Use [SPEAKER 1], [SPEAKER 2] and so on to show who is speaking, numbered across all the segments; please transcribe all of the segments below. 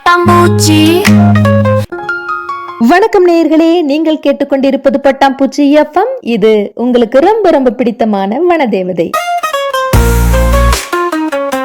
[SPEAKER 1] பட்டாம்பூச்சி.
[SPEAKER 2] வணக்கம் நேயர்களே நீங்கள் கேட்டுக்கொண்டிருப்பது பட்டாம்பூச்சி எஃப்எம் இது உங்களுக்கு ரொம்ப ரொம்ப பிடித்தமான வனதேவதை.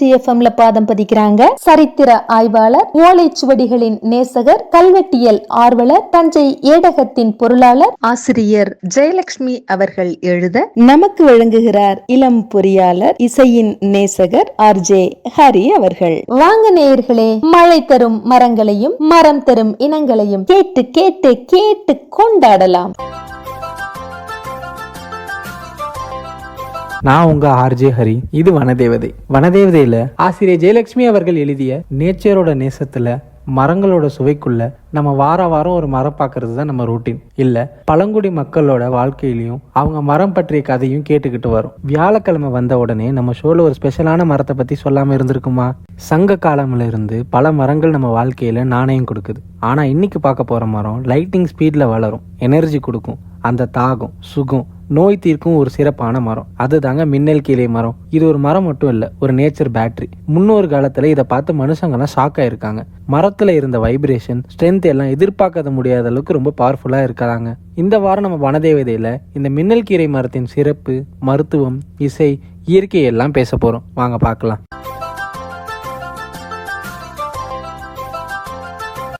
[SPEAKER 2] எஃப்எம்ல பாதம் பதிக்கிறாங்க. சரித்திர ஆய்வாளர் ஓலைச்சுவடிகளின் நேசகர் கல்வெட்டியல் ஆர்வலர் தஞ்சை ஏடகத்தின் பொருளாளர் ஆசிரியர் ஜெயலட்சுமி அவர்கள் எழுத நமக்கு வழங்குகிறார் இளம் பொறியாளர் இசையின் நேசகர் ஆர் ஜே ஹரி அவர்கள். வாங்க நேயர்களே மழை தரும் மரங்களையும் மரம் தரும் இனங்களையும் கேட்டு கேட்டு கேட்டு கொண்டாடலாம்.
[SPEAKER 3] நான் உங்க ஆர்ஜே ஹரி இது வனதேவதை. வனதேவதையில ஆசிரியர் ஜெயலட்சுமி அவர்கள் எழுதிய நேச்சரோட நேசத்துல மரங்களோட சுவைக்குள்ள நம்ம வார வாரம் ஒரு மரம் பார்க்கறது தான் நம்ம ரூட்டீன் இல்ல பழங்குடி மக்களோட வாழ்க்கையிலையும் அவங்க மரம் பற்றிய கதையும் கேட்டுக்கிட்டு வரும். வியாழக்கிழமை வந்த உடனே நம்ம ஷோல ஒரு ஸ்பெஷலான மரத்தை பத்தி சொல்லாம இருந்திருக்குமா? சங்க காலம்ல இருந்து பல மரங்கள் நம்ம வாழ்க்கையில நாணயம் கொடுக்குது. ஆனா இன்னைக்கு பார்க்க போற மரம் லைட்டிங் ஸ்பீட்ல வளரும். எனர்ஜி கொடுக்கும். அந்த தாகம் சுகம் நோய் தீர்க்கும் ஒரு சிறப்பான மரம். அதுதாங்க மின்னல் கீழே மரம். இது ஒரு மரம் மட்டும் இல்ல ஒரு நேச்சர் பேட்டரி முன்னொரு காலத்துல இதை பார்த்து மனுஷங்கெல்லாம் ஷாக் ஆயிருக்காங்க. மரத்துல இருந்த வைப்ரேஷன் ஸ்ட்ரென்த் எல்லாம் எதிர்பார்க்க முடியாத அளவுக்கு ரொம்ப பவர்ஃபுல்லா இருக்கிறாங்க. இந்த வாரம் நம்ம வனதேவதையில இந்த மின்னல் கீரை மரத்தின் சிறப்பு மருத்துவம் இசை இயற்கை எல்லாம் பேச போறோம். வாங்க பார்க்கலாம்.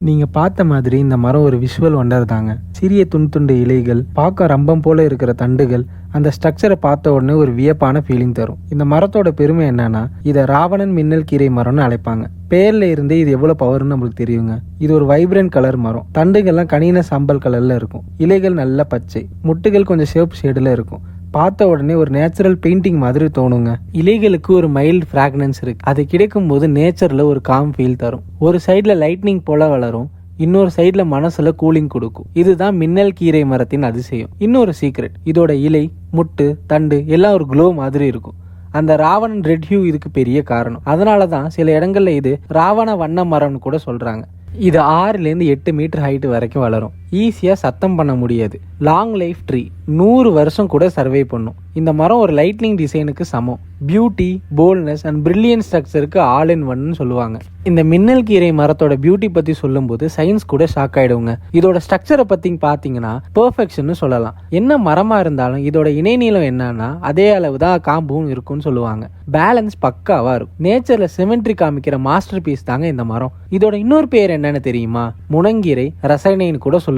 [SPEAKER 3] நீங்க பார்த்த மாதிரி இந்த மரம் ஒரு விஷுவல் ஒண்டர் தாங்க. சிறிய துண்டு துண்டு இலைகள் பார்க்க ரம்பம் போல இருக்கிற தண்டுகள் அந்த ஸ்ட்ரக்சரை பார்த்த உடனே ஒரு வியப்பான ஃபீலிங் தரும். இந்த மரத்தோட பெருமை என்னன்னா இதை ராவணன் மின்னல் கீரை மரம்னு அழைப்பாங்க. பேர்ல இருந்தே இது எவ்வளவு பவர்னு நம்மளுக்கு தெரியுங்க. இது ஒரு வைப்ரண்ட் கலர் மரம். தண்டுகள்லாம் கனின சாம்பல் கலர்ல இருக்கும். இலைகள் நல்ல பச்சை. முட்டுகள் கொஞ்சம் ஷேப் ஷேடுல இருக்கும். பார்த்த உடனே ஒரு நேச்சுரல் பெயிண்டிங் மாதிரி தோணுங்க. இலைகளுக்கு ஒரு மைல்டு ஃப்ராக்னன்ஸ் இருக்கு. அது கிடைக்கும் போது நேச்சரில் ஒரு காம் ஃபீல் தரும். ஒரு சைடில் லைட்னிங் போல வளரும். இன்னொரு சைடில் மனசில் கூலிங் கொடுக்கும். இதுதான் மின்னல் கீரை மரத்தின் அதிசயம். இன்னொரு சீக்ரெட் இதோட இலை முட்டு தண்டு எல்லாம் ஒரு க்ளோ மாதிரி இருக்கும். அந்த ராவணன் ரெட் ஹியூ இதுக்கு பெரிய காரணம். அதனால தான் சில இடங்களில் இது ராவண வண்ண மரம்னு கூட சொல்கிறாங்க இது ஆறுலேருந்து எட்டு மீட்டர் ஹைட் வரைக்கும் வளரும். ஈஸியாக சத்தம் பண்ண முடியாது. லாங் லைஃப் ட்ரீ நூறு வருஷம் கூட சர்வே பண்ணும். இந்த மரம் ஒரு லைட்னிங் டிசைனுக்கு சமம். பியூட்டி போல்ட்னஸ் அண்ட் பிரில்லியன் ஸ்ட்ரக்சருக்கு ஆல் இன் ஒன்னு சொல்லுவாங்க. இந்த மின்னல் கீரை மரத்தோட பியூட்டி பற்றி சொல்லும்போது சயின்ஸ் கூட ஷாக் ஆகிடுவோங்க இதோட ஸ்ட்ரக்சரை பற்றி பார்த்தீங்கன்னா பெர்ஃபெக்ஷன் சொல்லலாம். என்ன மரமாக இருந்தாலும் இதோட இணைநீளம் என்னன்னா அதே அளவு தான் காம்பும் இருக்கும்னு சொல்லுவாங்க. பேலன்ஸ் பக்காவாக இருக்கும். நேச்சரில் சிமெண்ட்ரி காமிக்கிற மாஸ்டர் பீஸ் தாங்க இந்த மரம். இதோட இன்னொரு பேர் என்னன்னு தெரியுமா? முனங்கீரை ரசாயனைன்னு கூட சொல்லுவாங்க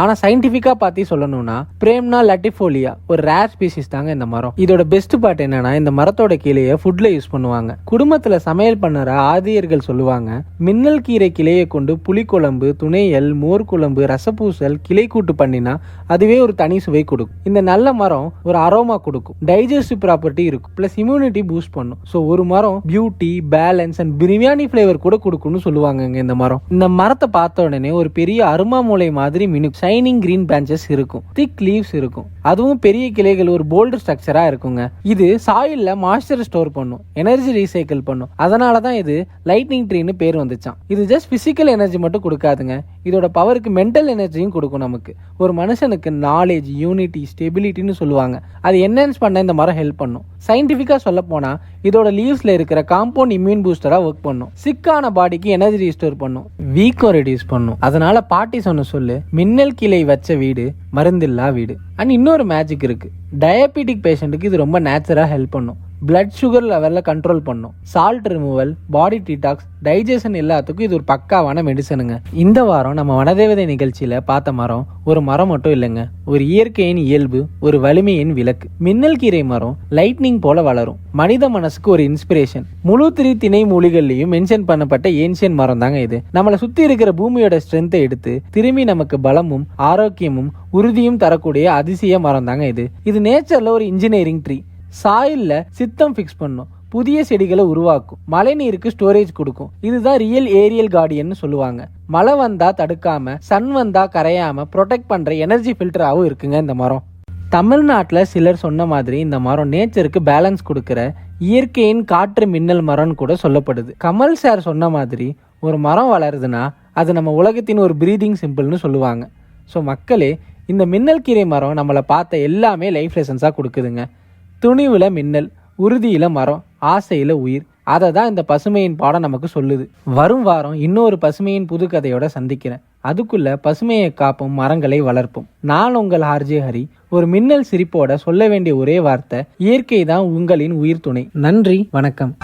[SPEAKER 3] ஆனா சயின்டிபிக்கா பார்த்து சொல்லணும்னா பிரேம்னா லட்டிஃபோலியா ஒரு ரேர் ஸ்பீசிஸ் தாங்க இந்த மரம். இதோட பெஸ்ட் பார்ட் என்னன்னா இந்த மரத்தோட கிளைய ஃபுட்ல யூஸ் பண்ணுவாங்க. குடும்பத்துல சமையல் பண்ணுற ஆதியர்கள் சொல்லுவாங்க மின்னல் கீரை கிளையை கொண்டு புளிக்குழம்பு துணையல் மோர் குழம்பு ரசப்பூசல் கிளை கூட்டு பண்ணினா அதுவே ஒரு தனி சுவை கொடுக்கும். இந்த நல்ல மரம் ஒரு அரோமா கொடுக்கும். டைஜஸ்டிவ் ப்ராப்பர்ட்டி இருக்கும். பிளஸ் இம்யூனிட்டி பூஸ்ட் பண்ணும். ஸோ ஒரு மரம் beauty balance and biryani flavour கூட கொடுக்கும்னு சொல்லுவாங்கங்க இந்த மரம். இந்த மரத்தை பார்த்த உடனே ஒரு பெரிய அருமா மூலை மாதிரி மினி ஷைனிங் கிரீன் பிரான்ச்சஸ் இருக்கும். திக் லீவ்ஸ் இருக்கும். அதுவும் பெரிய கிளைகள் ஒரு போல்டு ஸ்ட்ரக்சராக இருக்குங்க. இது சாயிலில் மாய்ஸ்சர் ஸ்டோர் பண்ணும் எனர்ஜி ரீசைக்கிள் பண்ணும். அதனால தான் இது லைட்னிங் ட்ரீன்னு பேர் வந்துச்சான் இது ஜஸ்ட் ஃபிசிக்கல் எனர்ஜி மட்டும் கொடுக்காதுங்க. இதோட பவருக்கு மென்டல் எனர்ஜியும் கொடுக்கும் நமக்கு. ஒரு மனுஷனுக்கு நாலேஜ் யூனிட்டி ஸ்டெபிலிட்டின்னு சொல்லுவாங்க. அது என்ஹான்ஸ் பண்ண இந்த மரம் ஹெல்ப் பண்ணும். சயின்டிஃபிக்காக சொல்ல போனால் இதோட லீவ்ஸில் இருக்கிற காம்பவுண்ட் இம்யூன் பூஸ்டராக ஒர்க் பண்ணும். சிக்கான பாடிக்கு எனர்ஜி ரீஸ்டோர் பண்ணும். வீக்கம் ரெடியூஸ் பண்ணும். அதனால பாட்டி சொன்ன சொல்லு மின்னல் கிளை வச்ச வீடு மருந்தில்லா வீடு. அண்ட் இன்னொரு மேஜிக் இருக்குது டயபெட்டிக் பேஷண்ட்டுக்கு இது ரொம்ப நேச்சுராக ஹெல்ப் பண்ணும். பிளட் சுகர் லெவலில் கண்ட்ரோல் பண்ணும். Salt removal body detox digestion எல்லாத்துக்கும் இது ஒரு பக்காவான மெடிசனுங்க இந்த வாரம் நம்ம வனதேவதை நிகழ்ச்சியில் பார்த்த மரம் ஒரு மரம் மட்டும் இல்லைங்க. ஒரு இயற்கையின் இயல்பு ஒரு வலிமையின் விளக்கு. மின்னல் கீரை மரம் லைட்னிங் போல வளரும். மனித மனசுக்கு ஒரு இன்ஸ்பிரேஷன் முழு திரி திணை மூலிகள்லையும் மென்ஷன் பண்ணப்பட்ட ஏன்ஷியன் மரம் தாங்க இது. நம்மளை சுத்தி இருக்கிற பூமியோட ஸ்ட்ரென்த்தை எடுத்து திரும்பி நமக்கு பலமும் ஆரோக்கியமும் உறுதியும் தரக்கூடிய அதிசய மரம் தாங்க இது. இது நேச்சர்ல ஒரு இன்ஜினியரிங் ட்ரீ சாயில்ல சித்தம் ஃபிக்ஸ் பண்ணும். புதிய செடிகளை உருவாக்கும். மழைநீருக்கு ஸ்டோரேஜ் கொடுக்கும். இதுதான் ரியல் ஏரியல் கார்டியன்னு சொல்லுவாங்க. மழை வந்தா தடுக்காம சன் வந்தா கரையாம ப்ரொடெக்ட் பண்ற எனர்ஜி ஃபில்டராகவும் இருக்குங்க இந்த மரம். தமிழ்நாட்டில் சிலர் சொன்ன மாதிரி இந்த மரம் நேச்சருக்கு பேலன்ஸ் கொடுக்குற இயற்கையின் காற்று மின்னல் மரம்னு கூட சொல்லப்படுது. கமல் சார் சொன்ன மாதிரி ஒரு மரம் வளருதுன்னா அது நம்ம உலகத்தின் ஒரு பிரீதிங் சிம்பிள்னு சொல்லுவாங்க. ஸோ மக்களே இந்த மின்னல் கீரை மரம் நம்மளை பார்த்த எல்லாமே லைஃப் லெசன்ஸாக கொடுக்குதுங்க. துணிவில் மின்னல் உறுதியில் மரம் ஆசையில் உயிர். அதை தான் இந்த பசுமையின் பாடம் நமக்கு சொல்லுது. வரும் வாரம் இன்னொரு பசுமையின் புதுக்கதையோட சந்திக்கிறேன். அதுக்குள்ள பசுமையை காப்போம் மரங்களை வளர்ப்போம். நான் உங்கள் ஆர்ஜே ஹரி. ஒரு மின்னல் சிரிப்போட சொல்ல வேண்டிய ஒரே வார்த்தை இயற்கை தான் உங்களின் உயிர் துணை. நன்றி வணக்கம்.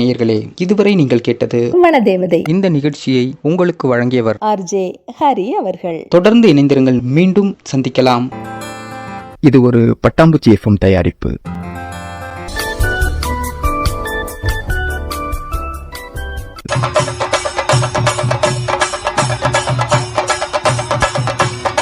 [SPEAKER 1] நேயர்களே இதுவரை நீங்கள் கேட்டது
[SPEAKER 2] வனதேவதை
[SPEAKER 1] இந்த நிகழ்ச்சியை உங்களுக்கு வழங்கியவர்
[SPEAKER 2] ஆர்ஜே ஹரி அவர்கள்.
[SPEAKER 1] தொடர்ந்து இணைந்திருங்கள் மீண்டும் சந்திக்கலாம்.
[SPEAKER 4] இது ஒரு பட்டாம்பூச்சி எஃப்எம் தயாரிப்பு.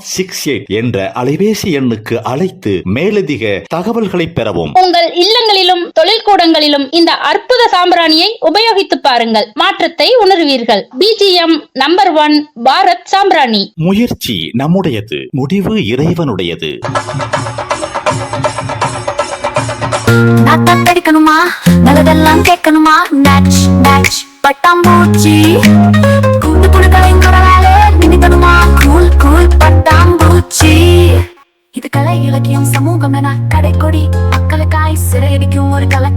[SPEAKER 5] six eight என்ற அலைபேசி எண்ணுக்கு அழைத்து மேலதிக தகவல்களை பெறவும்.
[SPEAKER 6] உங்கள் இல்லங்களிலும் தொழில்கூடங்களிலும் இந்த அற்புத சாம்பிராணியை உபயோகித்து பாருங்கள். மாற்றத்தை உணர்வீர்கள். பிஜிஎம் நம்பர் ஒன் பாரத் சாம்பிராணி.
[SPEAKER 5] முயற்சி நம்முடையது முடிவு இறைவனுடையது.
[SPEAKER 7] நாத்தா தடிக்கணுமா நல்லதெல்லாம் கேட்கணுமா? பட்டாம்பூச்சி. இது என கடைக்கொடி மக்களுக்காய் சிறையடிக்கும் ஒரு கலை